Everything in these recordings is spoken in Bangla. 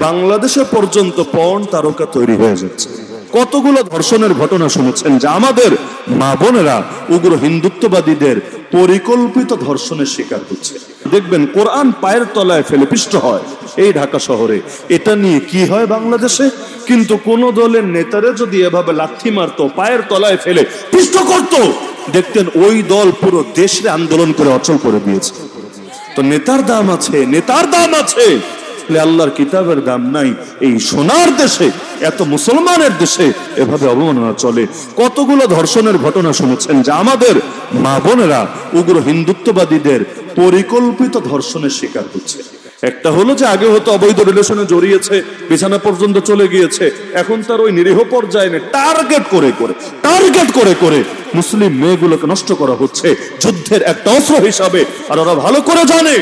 বাংলাদেশে পর্যন্ত পণ তারকা তৈরি হয়ে যাচ্ছে। কতগুলো ধর্ষণের ঘটনা শুনেছেন যে আমাদের মা বোনেরা উগ্র হিন্দুত্ববাদীদের পরিকল্পিত ধর্ষণের শিকার হচ্ছে। দেখবেন কোরআন পায়ের তলায় ফেলে পিষ্ট হয় এই ঢাকা শহরে। এটা নিয়ে কি হয় বাংলাদেশে? কিন্তু কোন দলের নেতারা যদি এভাবে লাথি মারতো, পায়ের তলায় ফেলে পিষ্ট করত, দেখতেন ওই দল পুরো দেশে আন্দোলন করে অচল করে দিয়েছে। তো নেতার দাম আছে, নেতার দাম আছে। বলে আল্লাহর কিতাবের দাম নাই। এই সোনার দেশে, এত মুসলমানের দেশে এভাবে অবমাননা চলে। কতগুলো ধর্ষণের ঘটনা শুনেছেন যে আমাদের মা বোনেরা উগ্র হিন্দুত্ববাদীদের পরিকল্পিত ধর্ষণের শিকার হচ্ছে। একটা হলো যে আগে হয়তো অবৈধ রিলেশনে জড়িয়েছে, বিছানা পর্যন্ত চলে গিয়েছে, এখন তার ওই নিরীহ পর্যায়ে টার্গেট করে করে, টার্গেট করে করে মুসলিম মেয়েগুলোকে নষ্ট করা হচ্ছে। যুদ্ধের একটা অস্ত্র হিসাবে, আর ওরা ভালো করে জানে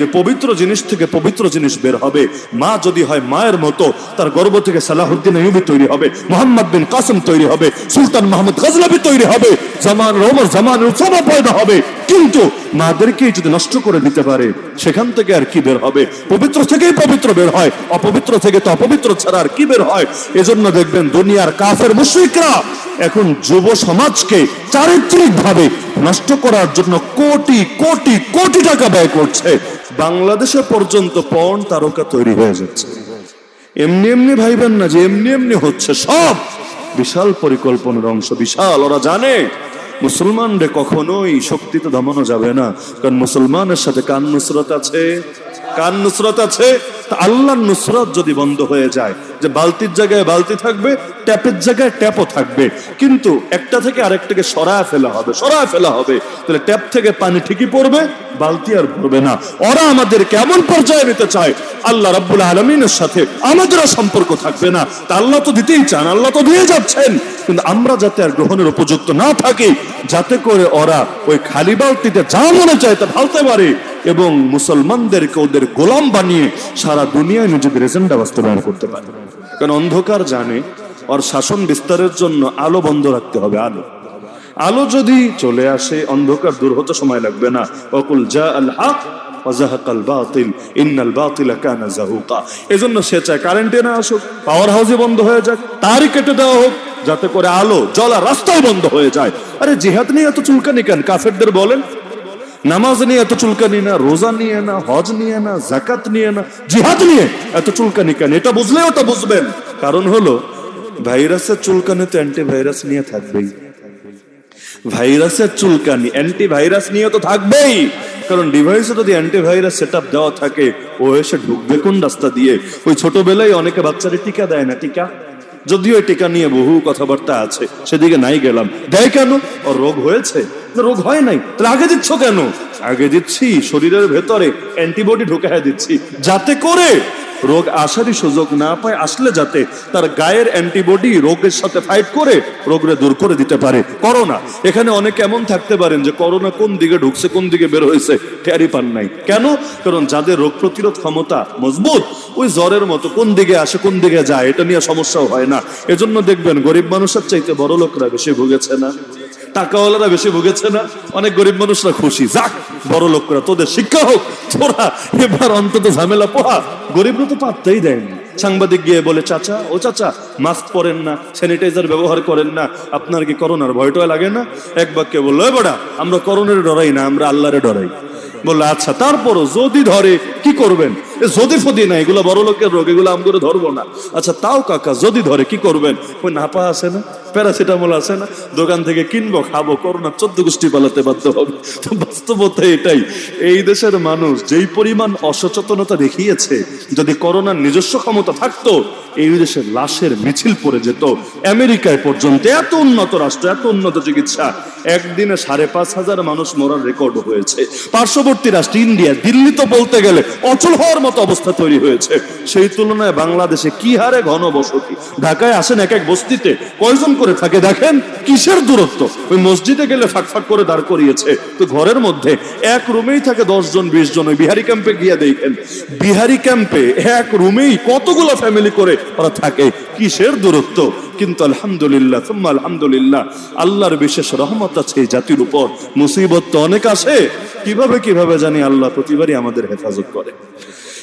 যে পবিত্র জিনিস থেকে পবিত্র জিনিস বের হবে। মা যদি হয় মায়ের মতো, তার গর্ব থেকে সালাহুদ্দিন আইয়ুবী তৈরি হবে, মোহাম্মদ বিন কাসিম তৈরি হবে, সুলতান মাহমুদ গজলাবি তৈরি হবে, জামান রোমর জামান উৎসব পয়দা হবে। কিন্তু মাদেরকে যদি নষ্ট করে দিতে পারে, সেখান থেকে আর কি বের হবে? পবিত্র থেকেই পবিত্র বের হয়, অপবিত্র থেকে তো অপবিত্র ছাড়া আর কি বের হয়? এজন্য দেখবেন দুনিয়ার কাফের মুশরিকরা এখন যুব সমাজকে চারিত্রিক ভাবে নষ্ট করার জন্য কোটি কোটি কোটি টাকা ব্যয় করছে। বাংলাদেশে পর্যন্ত পণ তারকা তৈরি হয়ে যাচ্ছে। এমনি এমনি ভাইবেন না যে এমনি এমনি হচ্ছে সব। বিশাল পরিকল্পনার অংশ, বিশাল, ওরা জানে। মুসলমানরে কখনোই শক্তিতে দমানো যাবে না। কারণ মুসলমানের সাথে কান নুসরত আছে? কান নুসরত আছে? তা আল্লাহর নুসরত যদি বন্ধ হয়ে যায় যে বালতির জায়গায় বালতি থাকবে, ট্যাপের জায়গায় ট্যাপও থাকবে। কিন্তু একটা থেকে আরেকটাকে সরায় ফেলা হবে, সরায় ফেলা হবে। তাহলে ট্যাপ থেকে পানি ঠিকই পড়বে, বালতি আর ভরবে না। ওরা আমাদের কেমন পর্যায়ে নিতে চায়? আল্লাহ রাব্বুল আলমিনের সাথে আমাদেরও সম্পর্ক থাকবে না। তা আল্লাহ তো দিতেই চান, আল্লাহ তো দিয়ে যাচ্ছেন। কিন্তু আমরা যাতে আর গ্রহণের উপযুক্ত না থাকি, যাতে করে ওরা ওই খালি বালতিতে যা মনে চায় তা ঢালতে পারে। এবং মুসলমানদেরকে ওদের গোলাম বানিয়ে সারা দুনিয়ায় নিজেদের এজেন্ডা বাস্তবায়ন করতে পারে। কারণ অন্ধকার জানে ওর শাসন বিস্তারের জন্য আলো বন্ধ রাখতে হবে, আলো। আলো যদি চলে আসে, অন্ধকার দূর হতে সময় লাগবে না। অকুল জা আল হক এজন্য সে চায় কারেন্টে না আসুক পাওয়ার হাউসে বন্ধ হয়ে যাক, তারই কেটে দেওয়া হোক, যাতে করে আলো, জলা রাস্তায় বন্ধ হয়ে যায়। আরে জিহাদ নিয়ে এত চুলকানি কেন? কাফেরদের বলেন নামাজ নিয়ে এত চুলকানি না, রোজা নিয়ে না, হজ নিয়ে না জাকাত নিয়ে না, জিহাদ নিয়ে এত চুলকানি কেন? এটা বুঝলে ওটা বুঝবেন। কারণ হলো, ভাইরাসের চুলকানি তো অ্যান্টিভাইরাস নিয়ে থাকবেই। ভাইরাসের চুলকানি অ্যান্টিভাইরাস নিয়ে তো থাকবেই। কারণ ডিভাইসে যদি অ্যান্টিভাইরাস সেট আপ দেওয়া থাকে, ও এসে ঢুকবে কোন রাস্তা দিয়ে? ওই ছোটবেলায় অনেকে বাচ্চারে টিকা দেয় না, টিকা? যদিও টিকা নিয়ে বহু কথাবার্তা আছে, সেদিকে নাই গেলাম। দেয় কেন? ওর রোগ হয়েছে? রোগ হয় নাই। তাহলে আগে দিচ্ছ কেন? আগে দিচ্ছি, শরীরের ভেতরে অ্যান্টিবডি ঢুকায় দিচ্ছি। যাতে করে রোগ আসারই সুযোগ না পায়, আসলে যাতে তার গায়ের অ্যান্টিবডি রোগের সাথে ফাইট করে, রোগরে দূর করে দিতে পারে। করোনা। এখানে অনেকে এমন থাকতে পারেন যে করোনা কোন দিকে ঢুকছে, কোন দিকে বের হয়েছে টেরি পান নাই। কেন? কারণ যাদের রোগ প্রতিরোধ ক্ষমতা মজবুত, ওই জ্বরের মতো কোন দিকে আসে, কোন দিকে যায়, এটা নিয়ে সমস্যাও হয় না। এজন্য দেখবেন গরিব মানুষের চাইতে বড় লোকরা বেশি ভুগেছে না। টাকাওয়ালারা বেশি ভুগেছে না। অনেক গরিব মানুষরা খুশি। যাক, বড় লোকরা, তোদের শিক্ষা হোক। তোরা এবার অন্তত ঝামেলা পোহা। গরিবরা তো পাত্তাই দেয়নি সাংবাদিক গিয়ে বলে, চাচা, ও চাচা মাস্ক পরেন না স্যানিটাইজার ব্যবহার করেন না। আপনার কি করোনার ভয়টা লাগে না? এক বাক্যে বলল, "এ বড়া, আমরা করোনার ডরাই না, আমরা আল্লাহরে ডরাই। বলল আচ্ছা তারপরও যদি ধরে, কি করবেন? যদি ফদি না, এগুলো বড় লোকের রোগ, এগুলো আম করে ধরবো না। আচ্ছা তাও কাকা, যদি ধরে, কি করবেন? ওই নাপা আছে না? প্যারাসিটামল আছে না? দোকান থেকে কিনবো, খাব, করোনা চোদ্দ গোষ্ঠী পালাতে বাধ্য হবে। বাস্তবতা এটাই। এই দেশের মানুষ যেই পরিমাণ অসচেতনতা দেখিয়েছে, যদি করোনার নিজস্ব ক্ষমতা থাকতো, এই দেশের লাশের মিছিল পড়ে যেত। আমেরিকায় পর্যন্ত এত উন্নত রাষ্ট্র, এত উন্নত চিকিৎসা, একদিনে সাড়ে পাঁচ হাজার মানুষ মরার রেকর্ড হয়েছে। পার্শ্ববর্তী রাষ্ট্র, ইন্ডিয়া, দিল্লি তো বলতে গেলে অচল হওয়ার মতো অবস্থা তৈরি হয়েছে। সেই তুলনায় বাংলাদেশে কি হারে ঘনবসতি? ঢাকায় আসেন এক এক বস্তিতে। কয়জন করে থাকে দেখেন? কিসের দূরত্ব? ওই মসজিদে গেলে ফাঁক ফাঁক করে দাঁড় করিয়েছে। তো ঘরের মধ্যে এক রুমেই থাকে দশ জন বিশ জন, ওই বিহারি ক্যাম্পে গিয়ে দেখেন। বিহারি ক্যাম্পে এক রুমেই কতগুলো ফ্যামিলি করে ওরা থাকে? কিসের দূরত্ব? কিন্তু আলহামদুলিল্লাহ তুম্মা আলহামদুলিল্লাহ, আল্লাহর বিশেষ রহমত আছে এই জাতির উপর। মুসিবত তো অনেক আসে কীভাবে কীভাবে জানি আল্লাহ প্রতিবারই আমাদের হেফাজত করে।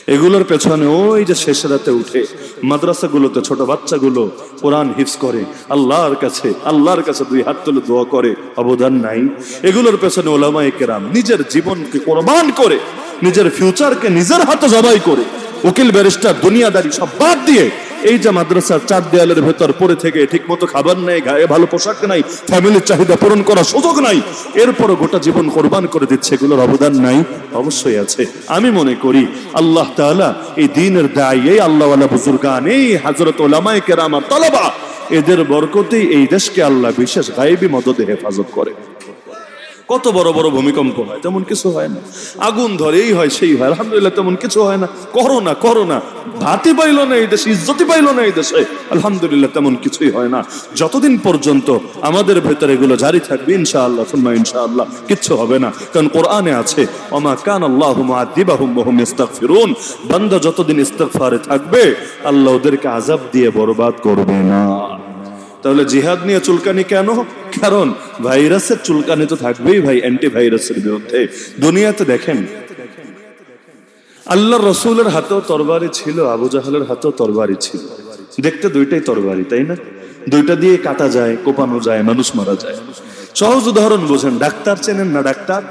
এগুলোর পেছনে ওই যে শেষ রাতে উঠে মাদ্রাসাগুলোতে ছোট বাচ্চাগুলো কোরআন হিফস করে, আল্লাহর কাছে আল্লাহর কাছে দুই হাত তুলে দোয়া করে, অবদান নাই। এগুলোর পেছনে ওলামায়ে কেরাম নিজের জীবনকে কোরবান করে, নিজের ফিউচারকে নিজের হাতে জবাই করে উকিল ব্যারিস্টার দুনিয়াদারি সব বাদ দিয়ে এই যে মাদ্রাসার চার দেয়ালের ভেতর পড়ে থেকে ঠিক মতো খাবার নেই, গায়ে ভালো পোশাক নাই, ফ্যামিলির চাহিদা পূরণ করার সুযোগ নাই, এরপরও গোটা জীবন কোরবান করে দিচ্ছে, এগুলোর অবদান নাই, অবশ্যই আছে। আমি মনে করি আল্লাহ তাআলা এই দিনের দায়, এই আল্লাহওয়ালা বুজুর্গান, এই হাজরত ওলামায়ে কেরাম আর তলবা, এদের বরকতেই এই দেশকে আল্লাহ বিশেষ গায়েবী মদদে হেফাজত করে। কত বড় বড় ভূমিকম্প হয়, তেমন কিছু হয় না। আগুন ধরে এই হয়, সেই হয়। আলহামদুলিল্লাহ, তেমন কিছু হয় না। Corona corona. ভাতি পাইল না এই দেশে, ইজ্জতি পাইল না এই দেশে। আলহামদুলিল্লাহ, তেমন কিছুই হয় না। যতদিন পর্যন্ত আমাদের ভেতরে এগুলো জারি থাকবে, ইনশাআল্লাহ, সুম্মা ইনশাআল্লাহ, কিচ্ছু হবে না। কারণ কোরআনে আছে, ওমা কান আল্লাহ মুআদ্দিবাহুম ওয়া হুম ইস্তাগফিরুন। বান্দা যতদিন ইস্তিগফারে থাকবে, আল্লাহ ওদেরকে আযাব দিয়ে বরবাদ করবে না। তাহলে জিহাদ নিয়ে চুলকানি কেন? কারণ ভাইরাসের চুলকানি তো থাকবেই ভাই অ্যান্টি ভাইরাসের বিরুদ্ধে। দুনিয়াতে দেখেন আল্লাহ রসুলের হাতেও তরবারি ছিল, আবু জাহালের হাতেও তরবারি ছিল। দেখতে দুইটাই তরবারি, তাই না? দুইটা দিয়ে কাটা যায়, কোপানো যায়, মানুষ মারা যায়। সহজ উদাহরণ বোঝেন, ডাক্তার চেনেন না ডাক্তার?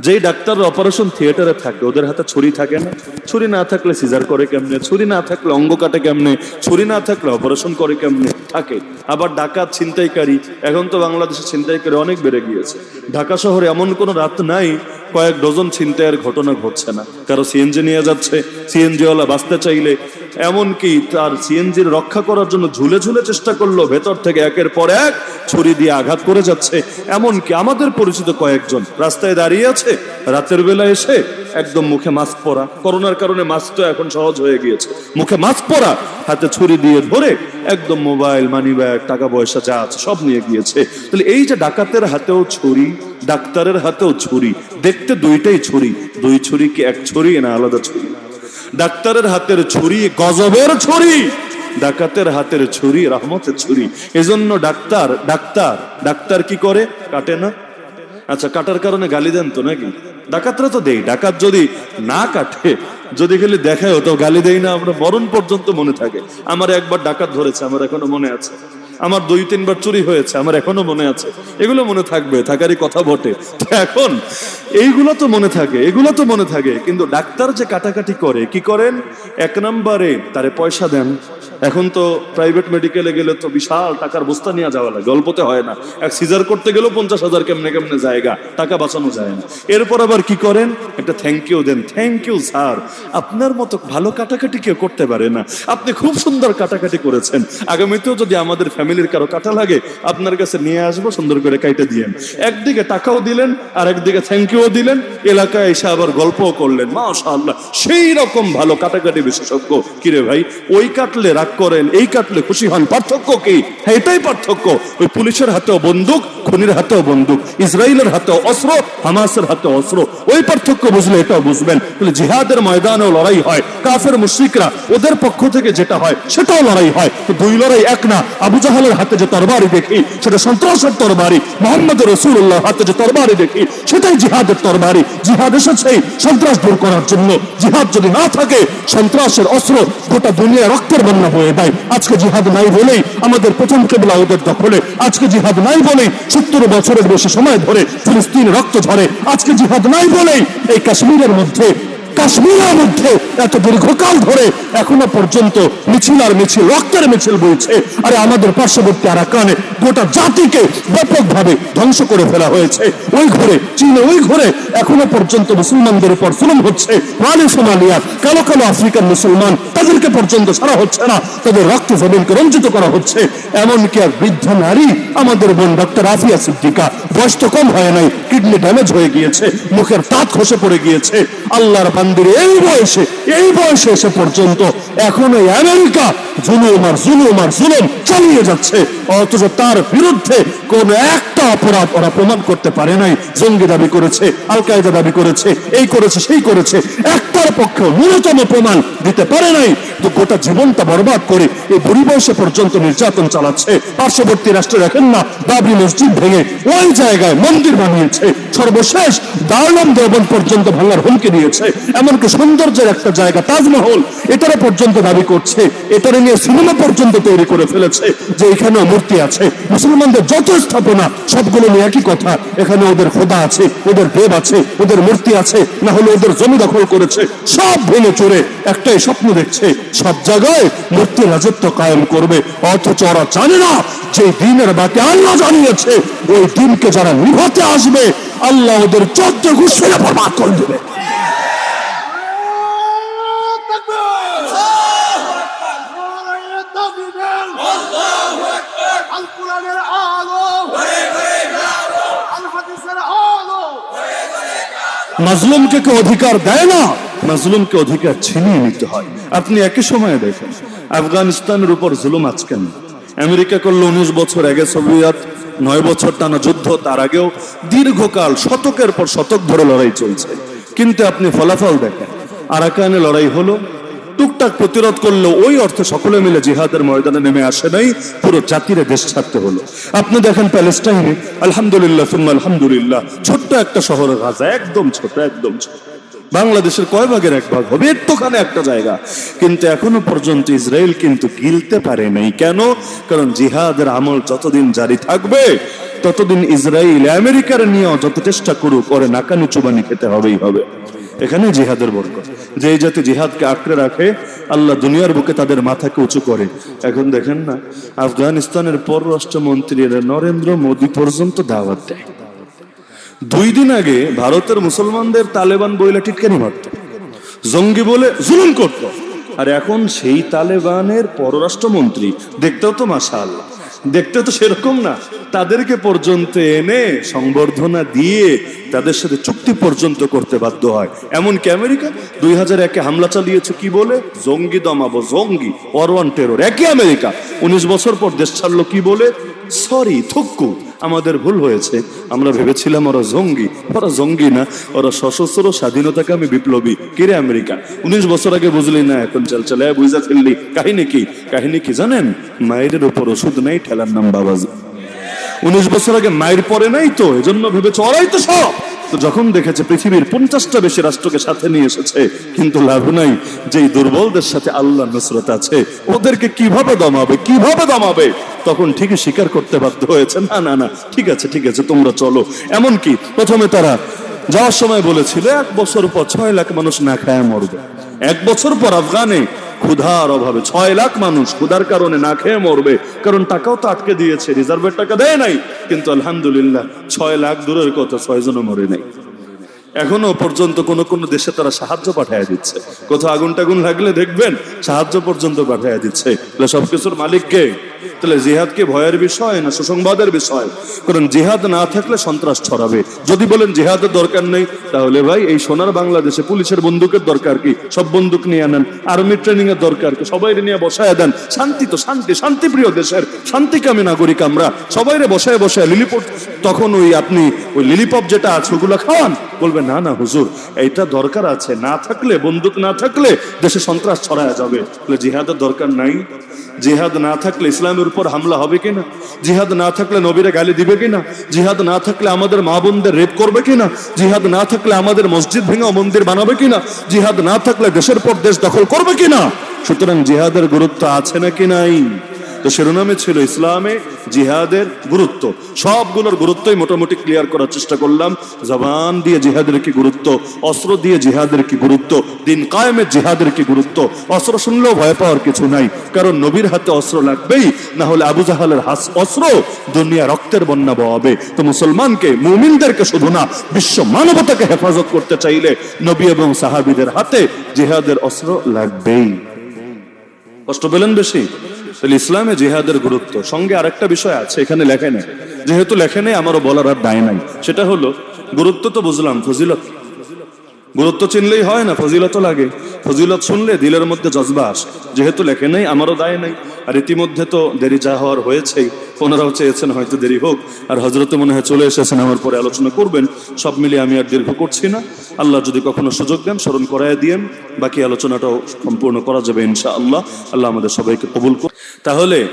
যেই ডাক্তার অপারেশন থিয়েটারে থাকে, ওদের হাতে ছুরি থাকে না। ছুরি না থাকলে সিজার করে কেমনে? ছুরি না থাকলে অঙ্গ কাটে কেমনে? ছুরি না থাকলে অপারেশন করে কেমনে? থাকে। আবার ডাকাত ছিনতাইকারী, এখন তো বাংলাদেশে ছিনতাইকারী অনেক বেড়ে গিয়েছে। ঢাকা শহরে এমন কোনো রাত নাই, কয়েক ডজন ছিনতাইয়ের ঘটনা ঘটছে না। কারও সিএনজি নিয়ে যাচ্ছে সিএনজিওয়ালা বাঁচতে চাইলে এমনকি তার সিএনজির রক্ষা করার জন্য ঝুলে ঝুলে চেষ্টা করল, ভেতর থেকে একের পর এক ছুরি দিয়ে আঘাত করে যাচ্ছে। এমনকি আমাদের পরিচিত কয়েকজন রাস্তায় দাঁড়িয়ে আছে, রাতের বেলা এসে একদম মুখে মাস্ক পরা। করোনার কারণে মাস্ক তো এখন সহজ হয়ে গিয়েছে। মুখে মাস্ক পরা, হাতে ছুরি দিয়ে ধরে একদম মোবাইল মানি ব্যাগ টাকা পয়সা যা আছে সব নিয়ে গিয়েছে। তাহলে এই যে ডাকাতের হাতেও ছুরি, ডাক্তারের হাতেও ছুরি, দেখতে দুইটাই ছুরি। দুই ছুরি কি এক ছুরি না আলাদা ছুরি? ডাক্তারের হাতের ছুরি, গজবের ছুরি, ডাকাতের হাতের ছুরি, রহমতের ছুরি। এজন্য ডাক্তার ডাক্তার ডাক্তার কি করে? কাটে না? আচ্ছা কাটার কারণে গালি দেন তো নাকি? ডাকাতরা তো দেই ডাকাত যদি না কাটে, যদি খালি দেখায় তো গালি দেই না। আমরা মরণ পর্যন্ত মনে থাকে। আমার একবার ডাকাত ধরেছে, আমার এখনও মনে আছে। আমার দুই, তিনবার চুরি হয়েছে, আমার এখনও মনে আছে। এগুলো মনে থাকবে, থাকারই কথা বটে। তো এখন, এইগুলো তো মনে থাকে, এগুলো তো মনে থাকে, কিন্তু ডাক্তার যে কাটাকাটি করে, কি করেন? এক নম্বরে তারে পয়সা দেন। এখন তো প্রাইভেট মেডিকেলে গেলে তো বিশাল টাকার বস্তা নিয়ে যাওয়া লাগে। গল্পতে হয় না। এক সিজার করতে গেলেও পঞ্চাশ হাজার কেমনে কেমনে জায়গা, টাকা বাঁচানো যায় না। এরপর আবার কি করেন? একটা thank you then. Thank you sir আপনার মতো ভালো কাটাকাটি কেউ করতে পারে না। আপনি খুব সুন্দর কাটাকাটি করেছেন। আগামীতেও যদি আমাদের ফ্যামিলির কারও কাটা লাগে, আপনার কাছে নিয়ে আসব, সুন্দর করে কাইটে দিয়েন একদিকে টাকাও দিলেন, আর একদিকে থ্যাংক ইউ দিলেন। এলাকায় এসে আবার গল্পও করলেন। মাশাআল্লাহ, সেই রকম ভালো কাটাকাটি বিশেষজ্ঞ। কিরে ভাই, ওই কাটলে রাগ করেন, এই কাটলে খুশি হন। পার্থক্য কি? হ্যাঁ এটাই পার্থক্য। ওই পুলিশের হাতেও বন্দুক, খনির হাতেও বন্দুক, ইসরায়েলের হাতেও অস্ত্র, হামাসের হাতে অস্ত্র। ওই পার্থক্য বুঝলে এটাও বুঝবেন। তাহলে জিহাদের ময়দানেও লড়াই হয়। কাফের মুশ্রিকরা ওদের পক্ষ থেকে যেটা হয়, সেটাও লড়াই হয়। দুই লড়াই এক না। আবু জাহালের হাতে যে তরবারি দেখি, সেটা সন্ত্রাসের তরবারি। মোহাম্মদ রসুল্লাহ হাতে যে তরবারি দেখি, সেটাই জিহাদের তরবারি। জিহাদ এসেছে সন্ত্রাস দূর করার জন্য। জিহাদ যদি না থাকে, সন্ত্রাসের অস্ত্র গোটা দুনিয়া রক্তের বন্যা হয়ে দেয় আজকে জিহাদ নাই বলেই আমাদের প্রথম কেবলা ওদের দখলে। আজকে জিহাদ নাই বলেই সত্তর বছরের বেশি সময় ধরে ফিলিস্তিন রক্ত ঝরে। আজকে জিহাদ নাই বলেই এই কাশ্মীরের মধ্যে কাশ্মীরের মধ্যে এত দীর্ঘকাল ধরে এখনও পর্যন্ত মিছিল আর মিছিল, রক্তের মিছিল বইছে। আরে আমাদের পার্শ্ববর্তী আরাকানে গোটা জাতিকে ব্যাপকভাবে ধ্বংস করে ফেলা হয়েছে। ওই ঘরে, চীনে ওই ঘরে এখনও পর্যন্ত মুসলমানদের উপর জুলুম হচ্ছে। মালি সোমালিয়া কালো কালো আফ্রিকান মুসলমান তাদেরকে পর্যন্ত ছাড়া হচ্ছে না। তাদের রক্ত জমিনকে রঞ্জিত করা হচ্ছে। এমনকি এক বৃদ্ধ নারী, আমাদের বোন ডক্টর আফিয়া সিদ্দিকা, বয়স তো কম হয় নাই, কিডনি ড্যামেজ হয়ে গিয়েছে, মুখের তাঁত খসে পড়ে গিয়েছে। আল্লাহর বান্দির এই বয়সে এসে পর্যন্ত এখনও আমেরিকা জুলুম আর জুলুম আর জুলুম চালিয়ে যাচ্ছে। অথচ তার বিরুদ্ধে কোন একটা অপরাধ ওরা প্রমাণ করতে পারে নাই। জঙ্গি দাবি করেছে আল কায়দা দাবি করেছে, এই করেছে, সেই করেছে। একটার পক্ষে ন্যূনতম প্রমাণ দিতে পারে নাই। তো গোটা জীবনটা বরবাদ করে এই বুড়ি বয়সে পর্যন্ত নির্যাতন চালাচ্ছে। পার্শ্ববর্তী রাষ্ট্রে দেখেন না বাবরি মসজিদ ভেঙে ওই জায়গায় মন্দির বানিয়েছে। সর্বশেষ দারুলম দেবন পর্যন্ত ভাঙার হুমকি দিয়েছে। এমনকি সৌন্দর্যের একটা জায়গা তাজমহল এটারা পর্যন্ত দাবি করছে, এটারে নিয়ে সিনেমা পর্যন্ত তৈরি করে ফেলেছে যে এখানে মূর্তি আছে। মুসলমানদের যত স্থাপনা, সবগুলো নিয়ে একই কথা, এখানে ওদের খোদা আছে, ওদের দেব আছে, ওদের মূর্তি আছে, না হলে ওদের জমি দখল করেছে, সব ভেঙে চড়ে একটাই স্বপ্ন দেখছে, সব জায়গায় মূর্তি রাজত্ব কায়েম করবে। অথচ ওরা জানে না যে দিনের বাকি আল্লাহ জানিয়েছে, ওই দিনকে যারা নিভাতে আসবে, আল্লাহ ওদের চোদ্দ ঘুষে বরবাদ করে দেবে আল কোরআনের আলো আল হাদিসের আলো মাজলুমকে কেউ অধিকার দেয় না। মাজলুমকে অধিকার ছিনিয়ে নিতে হয়। আপনি একই সময়ে দেখেন, আফগানিস্তানের উপর জুলুম আজকেন আমেরিকা করল উনিশ বছর আগে সোভিয়েত, নয় বছর টানা যুদ্ধ, তার আগেও দীর্ঘকাল, শতকের পর শতক ধরে লড়াই চলছে। কিন্তু আপনি ফলাফল দেখেন, আরাকানে লড়াই হলো টুকটাক প্রতিরোধ করল ওই অর্থে সকলে মিলে জিহাদের ময়দানে নেমে আসে নাই, পুরো জাতির দেশ ছাড়তে হলো। আপনি দেখেন প্যালেস্টাইনে, আলহামদুলিল্লাহ, সুম্মা আলহামদুলিল্লাহ, ছোট্ট একটা শহর গাজা, একদম ছোট একদম ছোট। বাংলাদেশের কয় ভাগের এক ভাগ হবে? একটুখানে একটা জায়গা। কিন্তু এখনও পর্যন্ত ইসরায়েল কিন্তু গিলতে পারে নাই। কেন? কারণ জিহাদের আমল যতদিন জারি থাকবে, ততদিন ইসরায়েল আমেরিকার নিয়েও যত চেষ্টা করুক, ওরে নাকানি চুবানি খেতে হবেই হবে। এখানে জিহাদের বরকত। যে জাতি জিহাদকে আঁকড়ে রাখে, আল্লাহ দুনিয়ার বুকে তাদের মাথাকে উঁচু করে। এখন দেখেন না, আফগানিস্তানের পররাষ্ট্রমন্ত্রীরা নরেন্দ্র মোদী পর্যন্ত দাওয়াত দেয়। দুই দিন আগে ভারতের মুসলমানদের তালেবান বইলে টিটকানি মারত। জঙ্গি বলে জুলুম করত। আর এখন সেই তালেবানের পররাষ্ট্রমন্ত্রী, দেখতেও তো মাসা আল্লাহ দেখতে তো সেরকম না। তাদেরকে পর্যন্ত এনে সংবর্ধনা দিয়ে তাদের সাথে চুক্তি পর্যন্ত করতে বাধ্য হয়। এমনকি আমেরিকা, দুই হাজার একে হামলা চালিয়েছে কি বলে? জঙ্গি দমাবো জঙ্গি ওয়ান টেরোর। একই আমেরিকা। উনিশ বছর পর দেশ ছাড়লো কি বলে? সরি, থুক্কু। আমাদের ভুল হয়েছে। আমরা ভেবেছিলাম ওরা জঙ্গি। ওরা জঙ্গি না। ওরা সশস্ত্র স্বাধীনতাকে আমি বিপ্লবী। কিরে আমেরিকা? উনিশ বছর আগে বুঝলি না, এখন চাল চালে বুঝা ফেললি। কাহিনী কি? কাহিনী কি জানেন? মায়ের উপর ওষুধ নেই, ঠেলার নাম বাবাজি। উনিশ বছর আগে মায়ের পরে নাই তো, এজন্য ভেবেছে ওরাই তো সব। তো যখন দেখেছে পৃথিবীর পঞ্চাশটা বেশি রাষ্ট্রকে সাথে নিয়ে এসেছে, কিন্তু লাভ নাই। যেই দুর্বলদের সাথে আল্লাহ নসরত আছে, ওদেরকে কীভাবে দমাবে কীভাবে দমাবে? তখন ঠিকই স্বীকার করতে বাধ্য হয়েছে, না না না, ঠিক আছে ঠিক আছে, তোমরা চলো। এমনকি প্রথমে তারা যাওয়ার সময় বলেছিল, এক বছর পর ছয় লাখ মানুষ না খায় মরবে। এক বছর পর আফগানে ক্ষুধার অভাবে। ছয় লাখ মানুষ ক্ষুধার কারণে না খেয়ে মরবে। কারণ টাকাও তো আটকে দিয়েছে, রিজার্ভের টাকা দেয় নাই। কিন্তু আলহামদুলিল্লাহ, ছয় লাখ দূরের কথা ছয়জনও মরে নাই। এখনও পর্যন্ত কোন কোন দেশে তারা সাহায্য পাঠায় দিচ্ছে। কোথাও আগুন টাগুন লাগলে দেখবেন, সাহায্য পর্যন্ত পাঠায় দিচ্ছে। সবকিছুর মালিককে তাহলে জিহাদকে ভয়ের বিষয় না সুসংবাদের বিষয়? কারণ জিহাদ না থাকলে সন্ত্রাস ছড়াবে। যদি বলেন জেহাদের দরকার নেই, তাহলে ভাই, এই সোনার বাংলাদেশে পুলিশের বন্দুকের দরকার কি? সব বন্দুক নিয়ে আনেন। আর্মি ট্রেনিং এর দরকার কি? সবাই নিয়ে বসায় দেন। শান্তি তো শান্তি শান্তিপ্রিয় দেশের। শান্তিকামী নাগরিক আমরা। সবাইরে বসায় বসায় লিলিপপ তখন ওই আপনি ওই লিলিপপ যেটা আছে, ওগুলো খাওয়ান। বলবে না না, হুজুর, এইটা দরকার আছে। না থাকলে, বন্দুক না থাকলে দেশে সন্ত্রাস ছড়ায় যাবে। জিহাদের দরকার নাই। জিহাদ না থাকলে ইসলামের উপর হামলা হবে কিনা? জিহাদ না থাকলে নবীরা গালি দিবে কিনা? জিহাদ না থাকলে আমাদের মা বোনদের রেপ করবে কিনা? জিহাদ না থাকলে আমাদের মসজিদ ভেঙে মন্দির বানাবে কিনা? জিহাদ না থাকলে দেশের পর দেশ দখল করবে কিনা? সুতরাং জিহাদের গুরুত্ব আছে নাকি নাই? তো শিরোনামে ছিল ইসলামে জিহাদের গুরুত্ব। সবগুলোর গুরুত্বই মোটামুটি ক্লিয়ার করার চেষ্টা করলাম। জবান দিয়ে জিহাদের কি গুরুত্ব, অস্ত্র দিয়ে জিহাদের কি গুরুত্ব, দিন কায়েমের জিহাদের কি গুরুত্ব, অস্ত্র শুনলেও ভয় পাওয়ার কিছু নাই। কারণ নবীর হাতে অস্ত্র লাগবেই, না হলে আবু জাহালের হাস, অস্ত্র দুনিয়া রক্তের বন্যা বহাবে। তো মুসলমানকে, মুমিনদেরকে শুধু না, বিশ্ব মানবতাকে হেফাজত করতে চাইলে নবী এবং সাহাবিদের হাতে জিহাদের অস্ত্র লাগবেই। কষ্ট পেলেন বেশি? তাহলে ইসলামে জিহাদের গুরুত্ব। সঙ্গে আরেকটা বিষয় আছে, এখানে লেখে নেই। যেহেতু লেখে নেই, আমারও বলার আর দায় নাই। সেটা হলো, গুরুত্ব তো বুঝলাম, ফজিলত। গুরুত্ব চিনলেই হয় না ফজিলত লাগে। ফজিলত শুনলে দিলের মধ্যে জজবা আসে। যেহেতু লেখে নেই, আমারও দায় নাই। আর ইতিমধ্যে তো দেরি যা হওয়ার হয়েছেই। ওনারাও চেয়েছেন হয়তো দেরি হোক। আর হজরত মনে হয় চলে এসেছেন, আমার পরে আলোচনা করবেন। সব মিলিয়ে আমি আর দীর্ঘ করছি না। আল্লাহ যদি কখনো সুযোগ দেন, স্মরণ করায় দিয়েন। বাকি আলোচনাটাও সম্পূর্ণ করা যাবে ইনশা আল্লাহ আল্লাহ আমাদের সবাইকে কবুল করুন তাহলে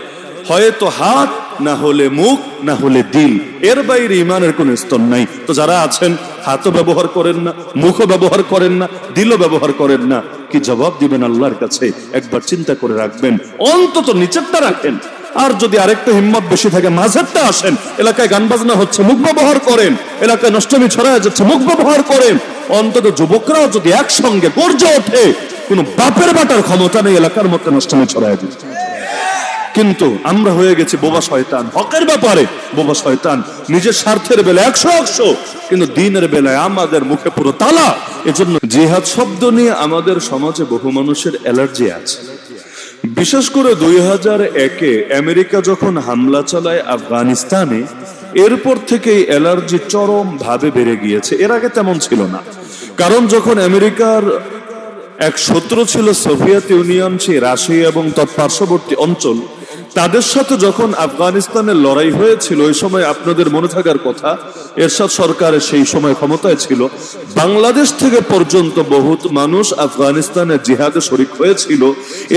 হয়তো হাত, না হলে মুখ, না হলে দিল। এর বাইরে ইমানের কোন স্তর নাই। তো যারা আছেন, হাতও ব্যবহার করেন না, মুখও ব্যবহার করেন না, দিলও ব্যবহার করেন না। কি জবাব দিবেন আল্লাহর কাছে? একবার চিন্তা করে রাখবেন। অন্তত নিচেরটা রাখেন। আর যদি আরেকটা হিম্মত বেশি থাকে, মাঝেরটা আসেন। এলাকায় গান বাজনা হচ্ছে, মুখ ব্যবহার করেন। এলাকায় নষ্টমী ছড়ায় যাচ্ছে, মুখ ব্যবহার করেন। অন্তত যুবকরাও যদি একসঙ্গে গর্জে ওঠে, কোন বাপের বাটার ক্ষমতা নেই এলাকার মধ্যে নষ্টমী ছড়ায় দিচ্ছে কিন্তু আমরা হয়ে গেছি বোবা শয়তান। হকের ব্যাপারে বোবা শয়তান। নিজের স্বার্থের বেলায় একশো একশো। কিন্তু দিনের বেলায় আমাদের মুখে পুরো তালা। এজন্য জিহাদ শব্দ নিয়ে আমাদের সমাজে বহু মানুষের অ্যালার্জি আছে। বিশেষ করে দুই হাজার একে আমেরিকা যখন হামলা চালায় আফগানিস্তানে, এরপর থেকেই অ্যালার্জি চরম ভাবে বেড়ে গিয়েছে। এর আগে তেমন ছিল না। কারণ যখন আমেরিকার এক শত্রু ছিল সোভিয়েত ইউনিয়ন, সেই রাশিয়া এবং তার পার্শ্ববর্তী অঞ্চল তাদের সাথে যখন আফগানিস্তানের লড়াই হয়েছিল, ওই সময় আপনাদের মনে থাকার কথা, এরশাদ সরকারের সেই সময় ক্ষমতায় ছিল। বাংলাদেশ থেকে পর্যন্ত বহুত মানুষ আফগানিস্তানের জিহাদে শরিক হয়েছিল।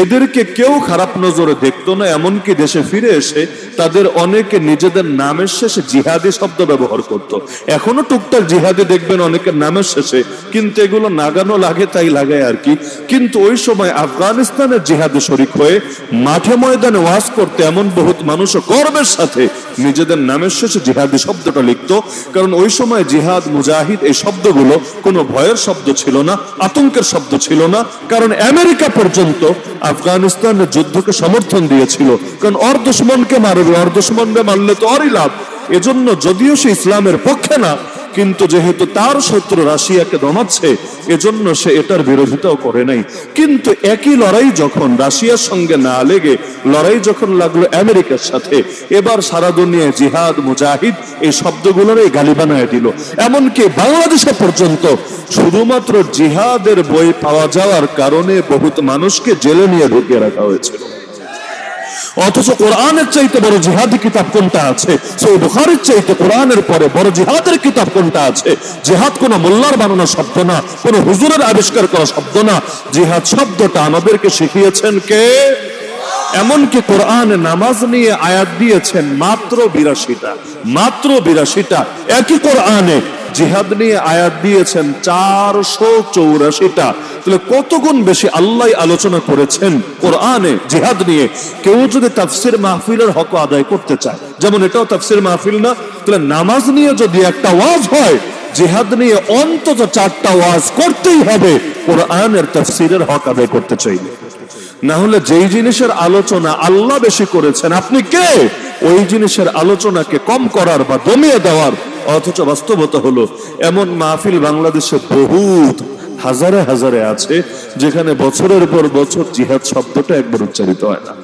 এদেরকে কেউ খারাপ নজরে দেখতো না, এমনকি দেশে ফিরে এসে তাদের অনেকে নিজেদের নামের শেষে জিহাদি শব্দ ব্যবহার করত। এখনও টুকটাক জিহাদি দেখবেন অনেকের নামের শেষে, কিন্তু এগুলো নাগানো লাগে তাই লাগায় আর কি। কিন্তু ওই সময় আফগানিস্তানের জিহাদে শরিক হয়ে মাঠে ময়দানে ওয়াজ করতে এমন বহুত মানুষ গর্বের সাথে নিজেদের নামের শেষে জিহাদি শব্দটা লিখত, কারণ ওই সময় জিহাদ, মুজাহিদ এই শব্দগুলো কোনো ভয়ের শব্দ ছিল না, আতঙ্কের শব্দ ছিল না, কারণ আমেরিকা পর্যন্ত আফগানিস্তানের যুদ্ধকে সমর্থন দিয়েছিল। কারণ অর দুশ্মনকে মারবে, অর মারলে তো অরই লাভ। এজন্য যদিও সে ইসলামের পক্ষে না কিন্তু যেহেতু তার শত্রু রাশিয়াকে দমাচ্ছে, এজন্য সে এটার বিরোধিতাও করে নাই। কিন্তু একই লড়াই যখন রাশিয়ার সঙ্গে না লেগে, লড়াই যখন লাগল আমেরিকার সাথে, এবার সারা দুনিয়ায় জিহাদ, মুজাহিদ এই শব্দগুলোরই গালি বানায় দিল। এমনকি বাংলাদেশে পর্যন্ত শুধুমাত্র জিহাদের বই পাওয়া যাওয়ার কারণে বহুত মানুষকে জেলে নিয়ে ঢুকিয়ে রাখা হয়েছিল। অথচ কোরআনের চাইতে বড় জিহাদি কিতাব কোনটা আছে? সেই বুখারির চাইতে কোরআনের পরে বড় জিহাদের কিতাব কোনটা আছে? জেহাদ কোনো মোল্লার বানানো শব্দ না, কোনো হুজুরের আবিষ্কার করা শব্দ না। জিহাদ শব্দটা আমাদেরকে শিখিয়েছেন কে? এমনকি কোরআন নামাজ নিয়ে আয়াত দিয়েছেন মাত্র বিরাশিটা মাত্র বিরাশিটা। একই কোরআনে জিহাদ নিয়ে আয়াত দিয়েছেন চারশো চৌরাশিটা। তাহলে কত গুণ বেশি আল্লাহ আলোচনা করেছেন কোরআনে জিহাদ নিয়ে? কেউ যদি তাফসির মাহফিলের হক আদায় করতে চায়, যেমন এটাও তাফসির মাহফিল না, তাহলে নামাজ নিয়ে যদি একটা ওয়াজ হয়, জিহাদ নিয়ে অন্তত চারটা ওয়াজ করতেই হবে, কোরআনের তাফসিরের হক আদায় করতে চাইলে। না হলে যেই জিনিসের আলোচনা আল্লাহ বেশি করেছেন, আপনি কে? ওই জিনিসের আলোচনাকে কম করার বা দমিয়ে দেওয়ার অথচ বাস্তবতা হলো এমন মাহফিল বাংলাদেশে বহুত, হাজারে হাজারে আছে, যেখানে বছরের পর বছর জিহাদ শব্দটা একবার উচ্চারিত হয় না।